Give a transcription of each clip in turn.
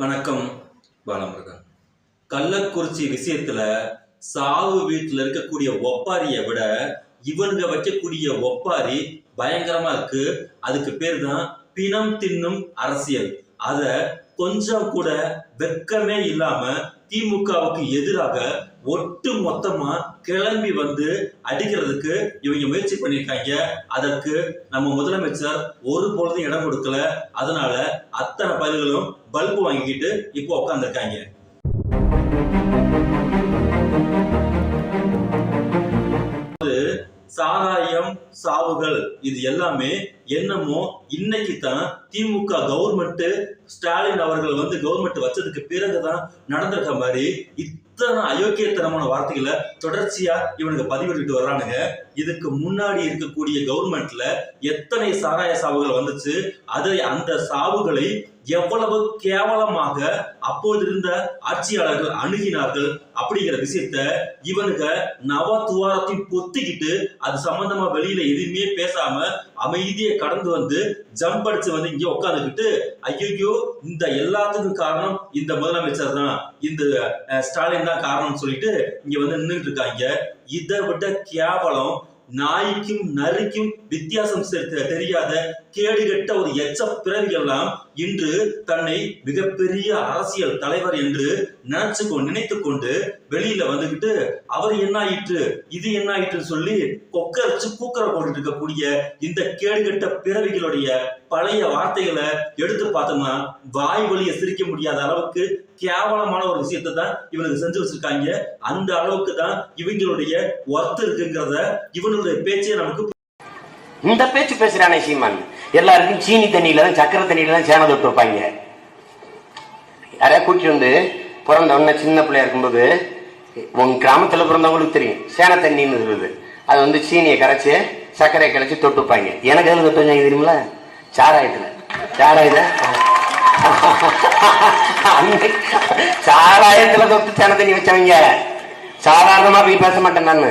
வணக்கம் பாலமுருகன். கள்ளக்குறிச்சி விஷயத்துல சாவு வீட்டுல இருக்கக்கூடிய ஒப்பாரியை விட இவனுங்க வைக்கக்கூடிய ஒப்பாரி பயங்கரமா இருக்கு. அதுக்கு பேர் தான் பிணம் தின்னும் அரசியல். அத கொஞ்சம் கூட வெட்கமே இல்லாம திமுகவுக்கு எதிராக ஒட்டு மொத்தமா கிளம்பி வந்து அடிக்கிறதுக்கு இவங்க முயற்சி பண்ணியிருக்காங்க. அதற்கு நம்ம முதலமைச்சர் ஒரு பொழுதும் இடம் கொடுக்கல. அதனால அத்தனை பதில்களும் பல்பு வாங்கிக்கிட்டு இப்போ உட்காந்துருக்காங்க சாராயம் சாவுகள் இது எல்லாமே என்னமோ இன்னைக்கு தான் திமுக கவர்மெண்ட் ஸ்டாலின் அவர்கள் வந்து கவர்மெண்ட் வச்சதுக்கு பிறகுதான் நடந்திருக்க மாதிரி இத்தனை அயோக்கியத்தனமான வார்த்தைகளை தொடர்ச்சியா இவனுக்கு பதிவிட்டு வர்றானுங்க. இதுக்கு முன்னாடி இருக்கக்கூடிய கவர்மெண்ட்ல எத்தனை சாராய சாவுகள் வந்துச்சு? அதை அந்த சாவுகளை எவ்வளவு கேவலமாக அப்போது இருந்த ஆட்சியாளர்கள் அணுகினார்கள் அப்படிங்கிற விஷயத்த இவனுங்க நவ துவாரத்தையும் பொத்திக்கிட்டு அது சம்பந்தமா வெளியில எதுவுமே பேசாம அமைதியை கடந்து வந்து ஜம்ப் அடிச்சு வந்து இங்க உட்காந்துக்கிட்டு ஐயோ இந்த எல்லாத்துக்கும் காரணம் இந்த முதலமைச்சர் தான். இந்த ஸ்டாலின் தான் காரணம்னு சொல்லிட்டு இங்க வந்து நின்றுட்டு இருக்காங்க. இதை விட கேவலம் நாய்க்கும் நரிக்கும் வித்தியாசம் தெரியாத கேடுகட்ட ஒரு எச்ச பிறவியெல்லாம் இன்று தன்னை மிகப்பெரிய அரசியல் தலைவர் என்று நினைச்சு நினைத்து கொண்டு வெளியில வந்துகிட்டு அவர் என்ன ஆயிற்று? இது என்னாயிற்று சொல்லி கொக்கரிச்சு கூக்கரை போட்டுட்டு இருக்கக்கூடிய இந்த கேடுகட்ட பிறவிகளுடைய பழைய வார்த்தைகளை எடுத்து பார்த்தோம்னா வாய் வழியை சிரிக்க முடியாத அளவுக்கு கேவலமான ஒரு விஷயத்தை தான் இவனுக்கு செஞ்சு வச்சிருக்காங்க. அந்த அளவுக்கு தான் இவங்களுடைய ஒர்த் இருக்குங்கிறத இவனுடைய பேச்சே நமக்கு இந்த பேச்சு பேசுறானே சீமான். எல்லாருக்கும் சீனி தண்ணியில தான் சக்கரை தண்ணியில தான் சேனை தொட்டு வைப்பாங்க. யாரையா கூட்டிட்டு வந்து பிறந்த உடனே சின்ன பிள்ளையா இருக்கும்போது உங்க கிராமத்துல பிறந்தவங்களுக்கு தெரியும். சேனை தண்ணின்னு இருக்குது அது வந்து சீனியை கரைச்சு சர்க்கரையை கரைச்சு தொட்டு வைப்பாங்க. எனக்கு எதுல தொட்டு வச்சாங்க தெரியுமில சாராயத்துல. சாராயத்துல. சாராயத்துல தொட்டு சேனை வச்சவங்க. சாதாரணமா போய் பேச மாட்டேன் நானு.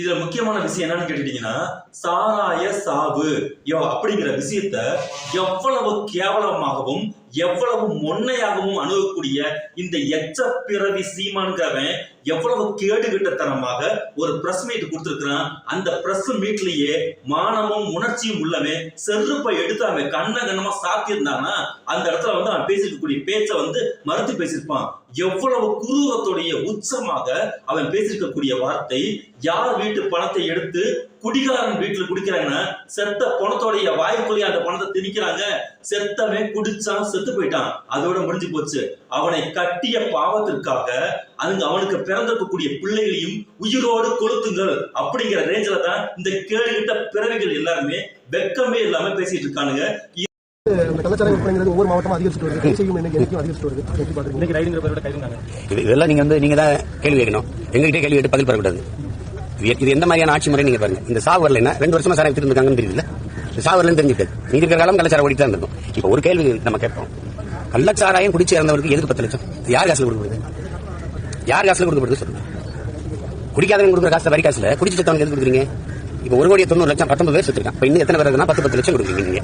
இதுல முக்கியமான விஷயம் என்னன்னு கேட்டுட்டீங்கன்னா சாராய சாவு. யோ அப்படிங்கிற விஷயத்த எவ்வளவு கேவலமாகவும் எவ்வளவு மொன்னையாகவும் அணுகக்கூடிய இந்த எச்ச பிறவி சீமான்கிறவன் எவ்வளவு கேடுகட்டத்தனமாக ஒரு பிரஸ் மீட் கொடுத்துருக்கிறான் அந்த பிரஸ் மீட்லயே மானமும் உணர்ச்சியும் உள்ளவன் செருப்பை எடுத்து அவன் கண்ண கண்ணமா சாத்தியிருந்தானா அந்த இடத்துல வந்து அவன் பேசிருக்கக்கூடிய பேச்சை வந்து மறுத்து பேசியிருப்பான். எவ்வளவு குரூரத்துடைய உச்சமாக அவன் பேசியிருக்கக்கூடிய வார்த்தை யார் வீட்டு பணத்தை எடுத்து குடிகாரன் வீட்டுல குடிக்கிறாங்கன்னா செத்த பணத்தோடைய வாய்க்குள்ளேயே அந்த பணத்தை திணிக்கிறாங்க. செத்தவன் குடிச்சான் செத்து போயிட்டான். அதோட முடிஞ்சு போச்சு. அவனை கட்டிய பாவத்திற்காக அங்க அவனுக்கு பிறந்திருக்கக்கூடிய பிள்ளைகளையும் உயிரோடு கொளுத்துங்கள் அப்படிங்கிற ரேஞ்சில தான் இந்த கேடுகிட்ட பிறவிகள் எல்லாருமே வெக்கமே இல்லாம பேசிட்டு இருக்கானுங்க. இந்த கள்ளச்சாராய விற்பனைங்கிறது ஒவ்வொரு மாவட்டமும் அதிகரிச்சுட்டு வருது. கை செய்யும் எண்ணிக்கை என்னைக்கும் அதிகரிச்சுட்டு வருது. எப்படி பாக்குறீங்க இன்னைக்கு ரைடுங்கிற பேரோட கைதுனாங்க இது இதெல்லாம் நீங்க வந்து நீங்க தான் கேள்வி கேட்கணும். எங்ககிட்ட கேள்வி கேட்டு பதில் பெறக்கூடாது. இது இது எந்த மாதிரியான ஆட்சி முறை நீங்க பாருங்க. இந்த சாவு வரல என்ன? ரெண்டு வருஷமா சாராயம் வித்துட்டு இருக்காங்கன்னு தெரியல இந்த சாவு வரலன்னு தெரிஞ்சுட்டு நீங்க இருக்கிற காலம் கள்ளச்சாரம் ஓடிட்டு தான் இருக்கும் இப்போ ஒரு கேள்வி நம்ம கேட்போம். கள்ளச்சாராயம் குடிச்சு இறந்தவருக்கு எதுக்கு பத்து லட்சம்? யார் காசுல கொடுக்கப்படுது யார் காசுல கொடுக்கப்படுது சொல்லுங்க? குடிக்காதவங்க கொடுக்குற காசு வரி காசுல குடிச்சு செத்தவங்க எது கொடுக்குறீங்க? இப்போ ஒரு கோடி தொண்ணூறு லட்சம் பத்தொன்பது பேர் செத்துருக்கான் இப்போ இன்னும் எத்தனை பேர் பத்து பத்து லட்சம் கொடுக்குறீங்க நீங்க.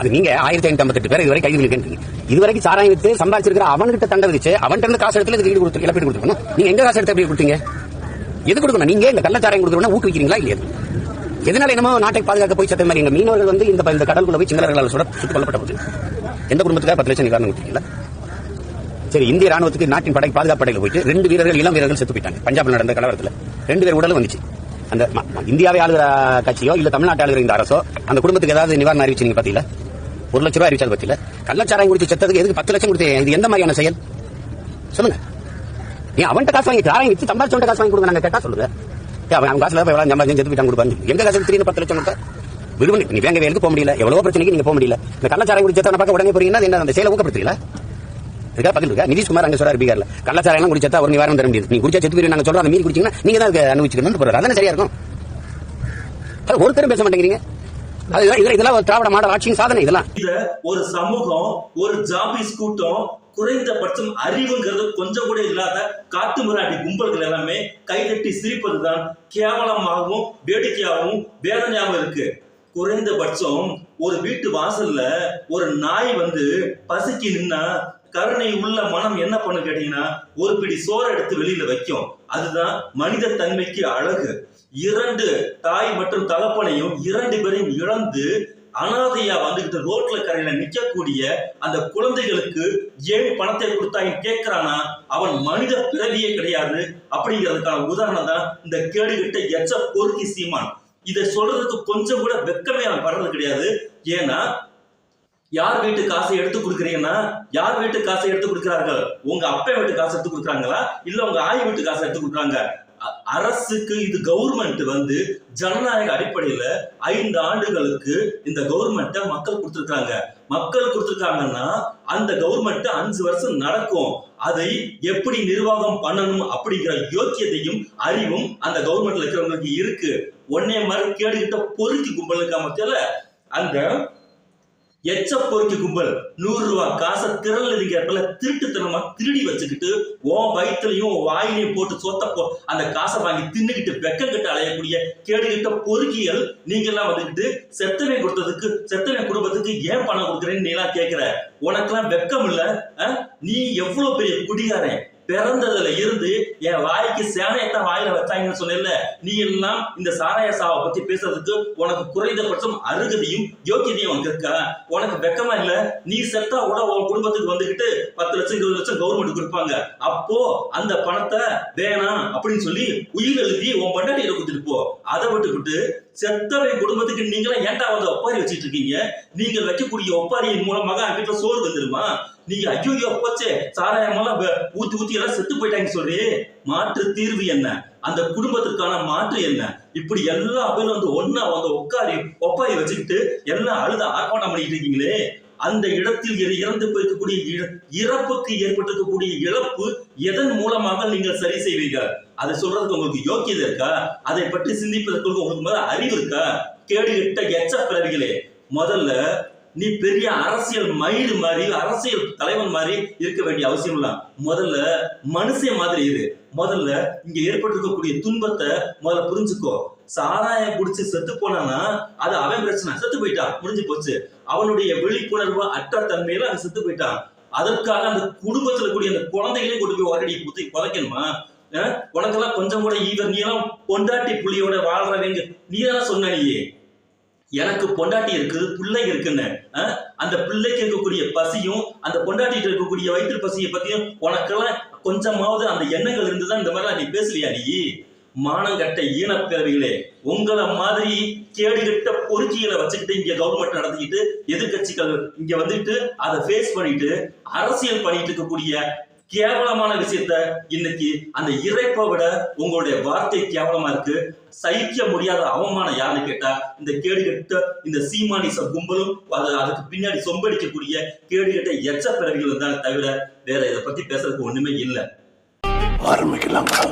அது நீங்க ஆயிரத்தி ஐநூத்தி ஐம்பத்தெட்டு பேர் இதுவரை கைது பண்ணிருக்கீங்க இதுவரைக்கும் சாராயம் வித்து சம்பாதிச்சிருக்கிற அவன்கிட்ட தண்டை விதிச்சு அவன்கிட்ட இருந்து காசு எடுத்துல வீடு கொடுத்து இழப்பீடு கொடுக்கணும் நீங்க எங்க காசு எடுத்து எப்படி கொடுத்தீங்க? எது கொடுக்கணும்? நீங்க இந்த கள்ளச்சாராயம் கொடுக்கணும் ஊக்குவிக்கிறீங்களா இல்லையா? எதனால என்னமோ நாட்டை பாதுகாக்க போய் சத்த மாதிரி எங்க மீனவர்கள் வந்து இந்த கடல் கடலுக்குள்ள போய் சிங்களர்களால் சுட சுட்டுக் கொல்லப்பட்ட போது. எந்த குடும்பத்துக்காக பத்து லட்சம் நிவாரணம் கொடுத்தீங்களா? சரி இந்திய ராணுவத்துக்கு நாட்டின் படை பாதுகாப்பு படையில் போயிட்டு ரெண்டு வீரர்கள் இளம் வீரர்கள் செத்து போயிட்டாங்க. பஞ்சாப்ல நடந்த கலவரத்தில். ரெண்டு பேர் உடலும் வந்துச்சு அந்த இந்தியாவை ஆளுகிற கட்சியோ இல்ல தமிழ்நாட்டை ஆளுகிற இந்த அரசோ அந்த குடும்பத்துக்கு ஏதாவது நிவாரணம் அறிவிச்சீங்க பாத்தீங்களா? ஒரு லட்ச ரூபாய் அறிவிச்சது பத்தியில. கள்ளச்சாராயம் குடிச்சு செத்ததுக்கு எதுக்கு பத்து லட்சம் கொடுத்து இது எந்த மாதிரியான செயல்? சொல்லுங்க. நீ அவன்கிட்ட காசு வாங்கி சாராயம் வச்சு சம்பாதிச்சவன்ட்ட காசு வாங்கி கொடுங்க நாங்க கேட்டா சொல்லுங்க. அவன் அவன் காசுல போய் எவ்வளவு சம்பாதிச்சு செத்து போயிட்டாங்க கொடுப்பாங்க எங்க காசு திடீர்னு பத்து லட்சம் கொடுத்தா? விடுவனி நீ வேங்க வேலுக்கு போக முடியல. எவ்வளவு பிரச்சனைக்கு நீங்க போக முடியல. இந்த கள்ளச்சாராயம் குடிச்சு செத்தவனை பார்க்க உடனே போறீங்கன்னா என்ன அந்த செயலை ஊக்கப்படுத்துறீங்களா? இருக்கா? பதில் இருக்கா? நிதிஷ்குமார் அங்க சொல்றாரு பீகார்ல. கள்ளச்சாராயம் குடிச்சா ஒரு நிவாரணம் தர முடியாது நீ குடிச்சா செத்து போய் நாங்க சொல்றோம். அந்த மீறி நீங்க தான் அனுபவிச்சுக்கணும்னு போறாரு சரியா இருக்கும்? ஒருத்தரும் பேச மாட்டேங்கிறீங்க. இதெல்லாம் ஒரு திராவிட மாடல் ஆட்சியின் சாதனை இதெல்லாம். இத ஒரு சமூகம் ஒரு ஜாபிஸ் கூட்டம் குறைந்தபட்சம் அறிவுங்கிறது கொஞ்சம் கூட இல்லாத காட்டு மிராட்டி கும்பல்கள் எல்லாமே கைதட்டி சிரிப்பதுதான் கேவலமாகவும் வேடிக்கையாகவும் வேதனையாகவும் இருக்கு. குறைந்தபட்சம் ஒரு வீட்டு வாசல்ல ஒரு நாய் வந்து பசிக்கு நின்னா கருணை உள்ள மனம் என்ன பண்ணு கேட்டீங்கன்னா ஒரு பிடி சோறு எடுத்து வெளியில வைக்கும். அதுதான் மனித தன்மைக்கு அழகு. இரண்டு தாய் மற்றும் தகப்பனையும் இரண்டு பேரையும் இழந்து அனாதையா வந்துகிட்டு ரோட்ல கரையில நிக்கக்கூடிய அந்த குழந்தைகளுக்கு ஏன் பணத்தை கொடுத்தாங்க கேட்கிறானா அவன் மனித பிறவியே கிடையாது. அப்படிங்கிறதுக்கான உதாரணம் தான் இந்த கேடுகிட்ட எச்ச பொறுக்கி சீமான். இதை சொல்றதுக்கு கொஞ்சம் கூட வெக்கமே அவன் படுறது கிடையாது. ஏன்னா யார் வீட்டு காசை எடுத்து கொடுக்குறீங்கன்னா யார் வீட்டு காசை எடுத்து கொடுக்கிறார்கள்? உங்க அப்பா வீட்டு காசு எடுத்து கொடுக்குறாங்களா? இல்ல உங்க ஆய் வீட்டு காசை எடுத்து கொடுக்குறாங்க? அ- அரசுக்கு இது கவர்மெண்ட் வந்து ஜனநாயக அடிப்படையில ஐந்து ஆண்டுகளுக்கு இந்த கவர்மெண்ட்டை மக்கள் கொடுத்துருக்காங்க மக்கள் கொடுத்துருக்காங்கன்னா அந்த கவர்மெண்ட் அஞ்சு வருஷம் நடக்கும். அதை எப்படி நிர்வாகம் பண்ணணும் அப்படிங்கிற யோக்கியதையும் அறிவும் அந்த கவர்மெண்ட்ல இருக்கிறவங்களுக்கு இருக்கு. ஒன்னே மாதிரி கேடுகிட்ட பொறுக்கி கும்பலுக்கா மத்தியில அந்த எச்ச பொறுக்கி கும்பல். நூறு ரூபாய் காசை திரளுதிங்க இருக்கிறப்பல திருட்டுத்தனமா திருடி வச்சுக்கிட்டு உன் வயிற்றுலையும் வாயிலையும் போட்டு சொத்த போ அந்த காசை வாங்கி தின்னுக்கிட்டு வெக்கம் கிட்ட அலையக்கூடிய கேடுகிட்ட பொறுக்கிகள் நீங்க எல்லாம் வந்துக்கிட்டு செத்தனை கொடுத்ததுக்கு செத்தனை குடும்பத்துக்கு ஏன் பணம் கொடுக்குறேன்னு நீ எல்லாம் கேட்கிற. உனக்கெல்லாம் வெக்கம் இல்ல நீ எவ்வளவு பெரிய குடிகாரன்? பிறந்ததுல இருந்து என் வாய்க்கு சேனையத்தான் வாயில வச்சாங்கன்னு சொன்னேன்ல. நீ எல்லாம் இந்த சாராய சாவை பத்தி பேசுறதுக்கு உனக்கு குறைந்தபட்சம் அருகதையும் யோக்கியதையும் உனக்கு இருக்கா? உனக்கு வெக்கமா இல்ல? நீ செத்தா கூட உன் குடும்பத்துக்கு வந்துகிட்டு பத்து லட்சம் இருபது லட்சம் கவர்மெண்ட் கொடுப்பாங்க. அப்போ அந்த பணத்தை வேணாம் அப்படின்னு சொல்லி உயிர் எழுதி உன் பண்டாட்டியில கொடுத்துட்டு போ. அதை விட்டுக்கிட்டு செத்தவை குடும்பத்துக்கு நீங்களாம் ஏன்டா வந்து ஒப்பாரி வச்சிட்டு இருக்கீங்க நீங்கள் வைக்கக்கூடிய ஒப்பாரியின் மூலமாக அவங்க வீட்டுல சோறு வந்துருமா? நீங்க ஐயோ போச்சே. சாராயமெல்லாம் ஊத்தி ஊத்தி எல்லாம் செத்து போயிட்டாங்க சொல்லி மாற்று தீர்வு என்ன? அந்த குடும்பத்திற்கான மாற்று என்ன? இப்படி எல்லா பேரும் வந்து ஒன்னா வந்து உட்காரி ஒப்பாரி வச்சுக்கிட்டு எல்லாம் அழுத ஆர்ப்பாட்டம் பண்ணிட்டு இருக்கீங்களே. அந்த இடத்தில் இறந்து போயிருக்கக்கூடிய இறப்புக்கு ஏற்பட்டிருக்கக்கூடிய இழப்பு எதன் மூலமாக நீங்கள் சரி செய்வீர்கள்? அதை சொல்றதுக்கு உங்களுக்கு யோக்கியதை இருக்கா? அதை பற்றி சிந்திப்பதற்கு உங்களுக்கு மேல அறிவு இருக்கா? கேடுகெட்ட எச்ச பிறவிகளே முதல்ல நீ பெரிய அரசியல் மயிறு மாதிரி அரசியல் தலைவன் மாதிரி இருக்க வேண்டிய அவசியம் இல்ல. முதல்ல மனுஷன் மாதிரி இரு. முதல்ல இங்க ஏற்பட்டிருக்கக்கூடிய துன்பத்தை முதல்ல புரிஞ்சுக்கோ. சாராயம் குடிச்சு செத்து போனானா அது அவன் பிரச்சனை. செத்து போயிட்டான் முடிஞ்சு போச்சு. அவனுடைய விழிப்புணர்வு அற்ற தன்மையில அவன் செத்து போயிட்டான். அதற்காக அந்த குடும்பத்துல கூடிய அந்த குழந்தைகளையும் கொண்டு போய் ஒரடி குத்தி குறைக்கணுமா உனக்கெல்லாம் கொஞ்சம் கூட ஈவர் நீ எல்லாம் பொண்டாட்டி புள்ளியோட வாழ்றவங்க நீ எல்லாம் சொன்ன நீயே. எனக்கு பொண்டாட்டி இருக்குது பிள்ளை இருக்குன்னு. அந்த பிள்ளைக்கு இருக்கக்கூடிய பசியும் அந்த பொண்டாட்டிட்டு இருக்கக்கூடிய வயிற்று பசியை பத்தியும் உனக்கெல்லாம் கொஞ்சமாவது அந்த எண்ணங்கள் இருந்துதான் இந்த மாதிரிலாம் நீ பேசலையா நீ? மானங்கட்ட ஈனப்பிறவிகளே உங்களை மாதிரி கேடுகட்ட பொறுக்கிகளை வச்சுக்கிட்டு இங்க கவர்மெண்ட் நடத்திக்கிட்டு எதிர்க்கட்சிகள் இங்க வந்துட்டு அதை ஃபேஸ் பண்ணிட்டு அரசியல் பண்ணிட்டு இருக்கக்கூடிய கேவலமான விஷயத்த இன்னைக்கு அந்த இறைப்பை விட உங்களுடைய வார்த்தை கேவலமா இருக்கு. சகிக்க முடியாத அவமானம் யாருன்னு கேட்டா இந்த கேடுகட்ட இந்த சீமானிச கும்பலும் அது அதுக்கு பின்னாடி சொம்படிக்கக்கூடிய கேடுகட்ட எச்ச பிறவிகள் தான் தவிர வேற இதை பத்தி பேசுறதுக்கு ஒண்ணுமே இல்லை. ஆரம்பிக்கலாங்களா